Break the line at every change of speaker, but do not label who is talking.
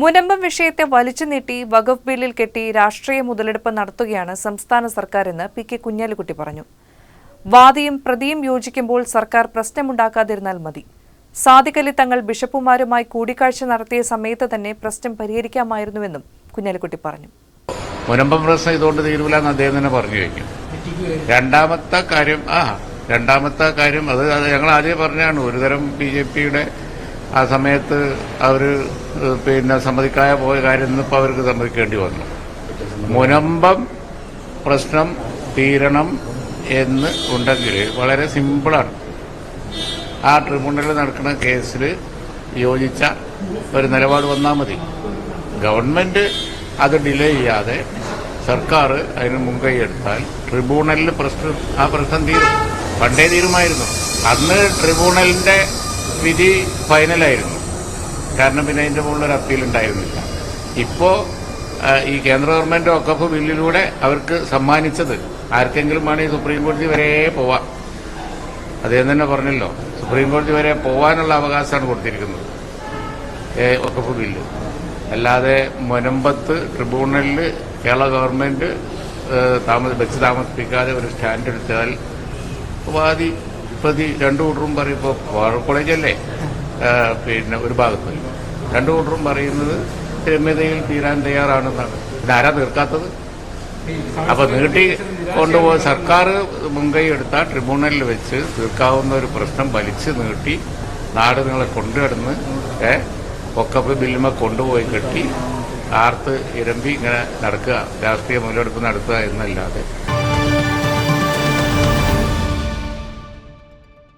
മുനമ്പം വിഷയത്തെ വലിച്ചു നീട്ടി വകുപ്പ് ബില്ലിൽ കെട്ടി രാഷ്ട്രീയ മുതലെടുപ്പ് നടത്തുകയാണ് സംസ്ഥാന സർക്കാർ എന്ന് പി കെ കുഞ്ഞാലിക്കുട്ടി പറഞ്ഞു. വാദിയും പ്രതിയും യോജിക്കുമ്പോൾ സർക്കാർ പ്രശ്നമുണ്ടാക്കാതിരുന്നാൽ മതി. സാദിഖലി തങ്ങൾ ബിഷപ്പുമാരുമായി കൂടിക്കാഴ്ച നടത്തിയ സമയത്ത് തന്നെ പ്രശ്നം പരിഹരിക്കാമായിരുന്നുവെന്നും കുഞ്ഞാലിക്കുട്ടി പറഞ്ഞു.
മുനമ്പം പ്രശ്നം ഇതുകൊണ്ട് എന്ന് അദ്ദേഹം തന്നെ പറഞ്ഞു കഴിഞ്ഞു. രണ്ടാമത്തെ കാര്യം ആ രണ്ടാമത്തെ കാര്യം അത് ഞങ്ങൾ ആദ്യം പറഞ്ഞാണ് ഒരുതരം ബി ജെ പിയുടെ ആ സമയത്ത് അവർ പിന്നെ സമ്മതിക്കാതെ പോയ കാര്യം ഇന്നിപ്പോൾ അവർക്ക് സമ്മതിക്കേണ്ടി വന്നു. മുനമ്പം പ്രശ്നം തീരണം എന്ന് ഉണ്ടെങ്കിൽ വളരെ സിമ്പിളാണ്. ആ ട്രിബ്യൂണലിൽ നടക്കുന്ന കേസിൽ യോജിച്ച ഒരു നിലപാട് വന്നാൽ മതി. ഗവൺമെന്റ് അത് ഡിലേ ചെയ്യാതെ സർക്കാർ അതിന് മുൻകൈ എടുത്താൽ ട്രിബ്യൂണലിൽ പ്രശ്നം ആ പ്രശ്നം തീരും. പണ്ടേ തീരുമായിരുന്നു. അന്ന് ട്രിബ്യൂണലിന്റെ വിധി ഫൈനലായിരുന്നു. കാരണം പിന്നെ അതിന്റെ മുകളിൽ ഒരു അപ്പീൽ ഉണ്ടായിരുന്നില്ല. ഇപ്പോ ഈ കേന്ദ്ര ഗവൺമെന്റ് ഒക്കഫ് ബില്ലിലൂടെ അവർക്ക് സമ്മാനിച്ചത് ആർക്കെങ്കിലും വേണമെങ്കിൽ സുപ്രീം കോടതി വരെ പോവാം. അദ്ദേഹം തന്നെ പറഞ്ഞല്ലോ സുപ്രീം കോടതി വരെ പോവാനുള്ള അവകാശമാണ് കൊടുത്തിരിക്കുന്നത് ഒക്കപ്പ് ബില്ല്. അല്ലാതെ മുനമ്പത്ത് ട്രിബ്യൂണലിൽ കേരള ഗവൺമെന്റ് താമസ വെച്ച് താമസിപ്പിക്കാതെ ഒരു സ്റ്റാൻഡ് എടുത്താൽ വാദി പ്രതി രണ്ടു കൂട്ടറും പറയുമ്പോൾ കോളേജല്ലേ പിന്നെ ഒരു ഭാഗത്ത് രണ്ടു കൂട്ടറും പറയുന്നത് രമ്യതയിൽ തീരാൻ തയ്യാറാണെന്നാണ്. ആരാ തീർക്കാത്തത്? അപ്പൊ നീട്ടി കൊണ്ടുപോയ സർക്കാർ മുൻകൈ എടുത്ത ട്രിബ്യൂണലിൽ വെച്ച് തീർക്കാവുന്ന ഒരു പ്രശ്നം വലിച്ചു നീട്ടി നാട് നിങ്ങളെ കൊണ്ടുവരുന്ന് ഒക്കെ ഒക്കപ്പ് ബില്ലുമ കൊണ്ടുപോയി കെട്ടി ആർത്ത് ഇരമ്പി ഇങ്ങനെ നടക്കുക രാഷ്ട്രീയ മുതലെടുപ്പ് നടത്തുക എന്നല്ലാതെ